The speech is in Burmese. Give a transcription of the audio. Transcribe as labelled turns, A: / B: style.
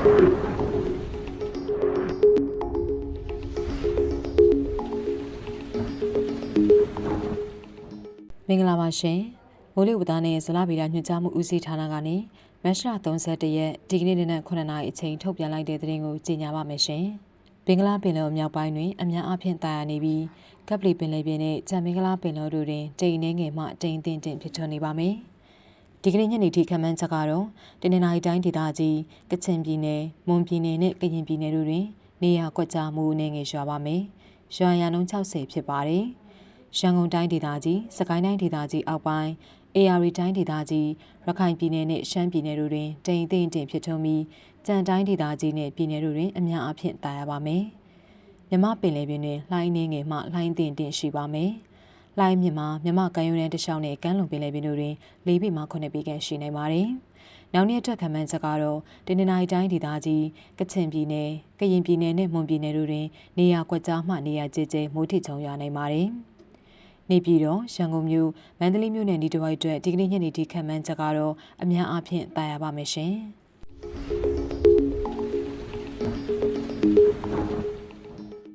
A: မင်္ဂလာပါရှင်မိုးလေဝသနဲ့ဇလဗီဒညွှန်ကြားမှုဦးစီးဌာနကနေမတ်လ31ရက်ဒီကနေ့နေ့နဲ့9နာရီအချိန်ထုတ်ပြန်လိုက်တဲ့သတင်းကိုကြီးညာပါမယ်ရှင်ဘင်္ဂလားပင်လယ်အမြောက်ပိုင်းတွင်အများအပြားတာယာနေပြီးကပလီပင်လယ်ပြင်နဲ့ဂျမ်မင်္ဂလားပင်လယ်တို့တွင်တိမ်နှင်းငယ်မှတိမ်တင့်တင့်ဖြစ်ထွန်းနေပါမယ်။ ဒီကနေ့ညနေထိခန့်မှန်းချက်ကတော့တနင်္လာရီတိုင်းဒေသကြီးကချင်ပြည်နယ်မွန်ပြည်နယ်နဲ့ကရင်ပြည်နယ်တို့တွင် နေရာကွက်ကြားမှုအနေငယ်ရွာပါမယ်။ရွာရန်နှုန်း60ဖြစ်ပါတယ်။ရန်ကုန်တိုင်းဒေသကြီး၊စကိုင်းတိုင်းဒေသကြီးအောက်ပိုင်း၊ AR တိုင်းဒေသကြီး၊ရခိုင်ပြည်နယ်နဲ့ရှမ်းပြည်နယ်တို့တွင်တိမ်အထင်တင်ဖြစ်ထွန်းပြီးကြံတိုင်းဒေသကြီးနဲ့ပြည်နယ်တို့တွင်အများအပြားတာယာပါမယ်။မြမပင်လယ်ပြင်တွင်လှိုင်းနေငယ်မှလှိုင်းတင်တင်ရှိပါမယ်။ လှိုင်းမြမှာမြမကမ်းရိုးတန်းတစ်လျှောက်နဲ့ကမ်းလွန်ပင်လယ်ပြင်တို့တွင်၄ပေမှ9ပေခန့်ရှိနိုင်ပါတယ်။နောက်နေ့အတွက်ခံမှန်းချက်ကတော့တနင်္လာရီတိုင်းဒေသကြီးကချင်ပြည်နယ်၊ကရင်ပြည်နယ်နဲ့မွန်ပြည်နယ်တို့တွင်နေရာကွက်ကြားမှနေရာကျကျမိုးထစ်ချုံရွာနိုင်ပါတယ်။နေပြည်တော်ရန်ကုန်မြို့မန္တလေးမြို့နယ်ဒီတစ်ဝိုက်အတွက်ဒီကနေ့ညနေထိခံမှန်းချက်ကတော့အများအားဖြင့်တာယာပါမယ်ရှင်။